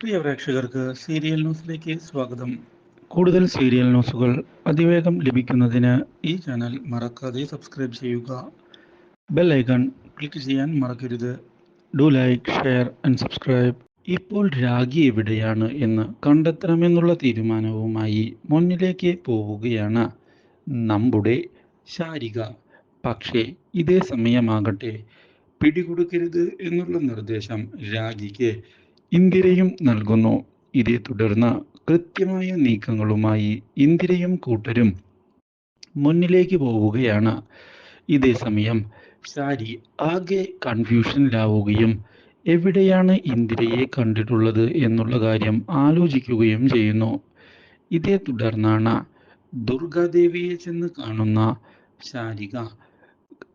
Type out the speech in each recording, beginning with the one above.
പ്രിയ പ്രേക്ഷകർക്ക് സീരിയൽ ന്യൂസിലേക്ക് സ്വാഗതം. കൂടുതൽ സീരിയൽ ന്യൂസുകൾ അതിവേഗം ലഭിക്കുന്നതിന് ഈ ചാനൽ മറക്കാതെ സബ്സ്ക്രൈബ് ചെയ്യുക. ബെൽ ഐക്കൺ ക്ലിക്ക് ചെയ്യാൻ മറക്കരുത്. Do like share and subscribe. ഇപ്പോൾ രാഗി എവിടെയാണ് എന്ന് കണ്ടെത്തണമെന്നുള്ള തീരുമാനവുമായി മുന്നിലേക്ക് പോവുകയാണ്. നമ്മുടെ ശാരിക പക്ഷേ ഇതേ സമയമാകട്ടെ പിടികൊടുക്കരുത് എന്നുള്ള നിർദ്ദേശം രാഗിക്ക്. ഇന്ദിരയും നൽകുന്നു. ഇതേ തുടർന്ന് കൃത്യമായ നീക്കങ്ങളുമായി ഇന്ദിരയും കൂട്ടരും മുന്നിലേക്ക് പോവുകയാണ്. ഇതേ സമയം ഷാരി ആകെ കൺഫ്യൂഷനിലാവുകയും എവിടെയാണ് ഇന്ദിരയെ കണ്ടിട്ടുള്ളത് എന്നുള്ള കാര്യം ആലോചിക്കുകയും ചെയ്യുന്നു. ഇതേ തുടർന്നാണ് ദുർഗാദേവിയെ ചെന്ന് കാണുന്ന ശാരിക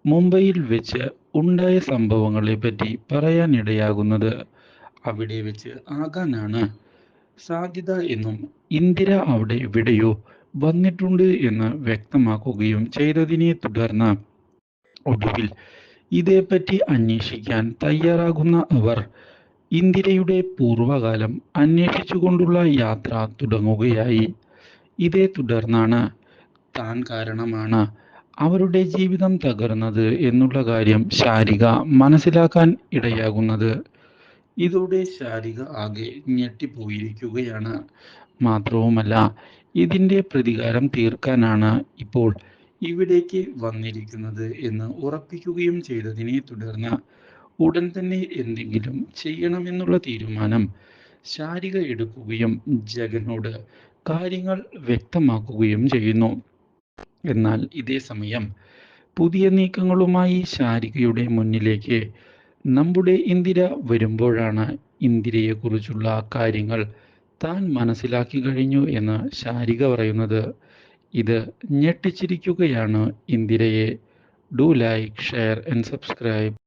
മുംബൈയിൽ വെച്ച് ഉണ്ടായ സംഭവങ്ങളെ പറ്റി പറയാനിടയാകുന്നത്. അവിടെ വെച്ച് ആകാനാണ് സാധ്യത എന്നും ഇന്ദിര അവിടെ എവിടെയോ വന്നിട്ടുണ്ട് എന്ന് വ്യക്തമാക്കുകയും ചെയ്തതിനെ തുടർന്ന് ഒടുവിൽ ഇതേപ്പറ്റി അന്വേഷിക്കാൻ തയ്യാറാകുന്ന അവർ ഇന്ദിരയുടെ പൂർവകാലം അന്വേഷിച്ചുകൊണ്ടുള്ള യാത്ര തുടങ്ങുകയായി. ഇതേ തുടർന്നാണ് താൻ കാരണമാണ് അവരുടെ ജീവിതം തകർന്നത് എന്നുള്ള കാര്യം ശാരിക മനസ്സിലാക്കാൻ ഇടയാകുന്നത്. ഇതോടെ ശാരിക ആകെ ഞെട്ടിപ്പോയിരിക്കുകയാണ്. മാത്രവുമല്ല ഇതിന്റെ പ്രതികാരം തീർക്കാനാണ് ഇപ്പോൾ ഇവിടേക്ക് വന്നിരിക്കുന്നത് എന്ന് ഉറപ്പിക്കുകയും ചെയ്തതിനെ തുടർന്ന് ഉടൻ തന്നെ എന്തെങ്കിലും ചെയ്യണമെന്നുള്ള തീരുമാനം ശാരിക എടുക്കുകയും ജഗനോട് കാര്യങ്ങൾ വ്യക്തമാക്കുകയും ചെയ്യുന്നു. എന്നാൽ ഇതേ സമയം പുതിയ നീക്കങ്ങളുമായി ശാരികയുടെ മുന്നിലേക്ക് നമ്മുടെ ഇന്ദിര വരുമ്പോഴാണ് ഇന്ദിരയെക്കുറിച്ചുള്ള കാര്യങ്ങൾ താൻ മനസ്സിലാക്കി കഴിഞ്ഞു എന്ന് ശാരിക പറയുന്നത്. ഇത് ഞെട്ടിച്ചിരിക്കുകയാണ് ഇന്ദിരയെ. Do like share and subscribe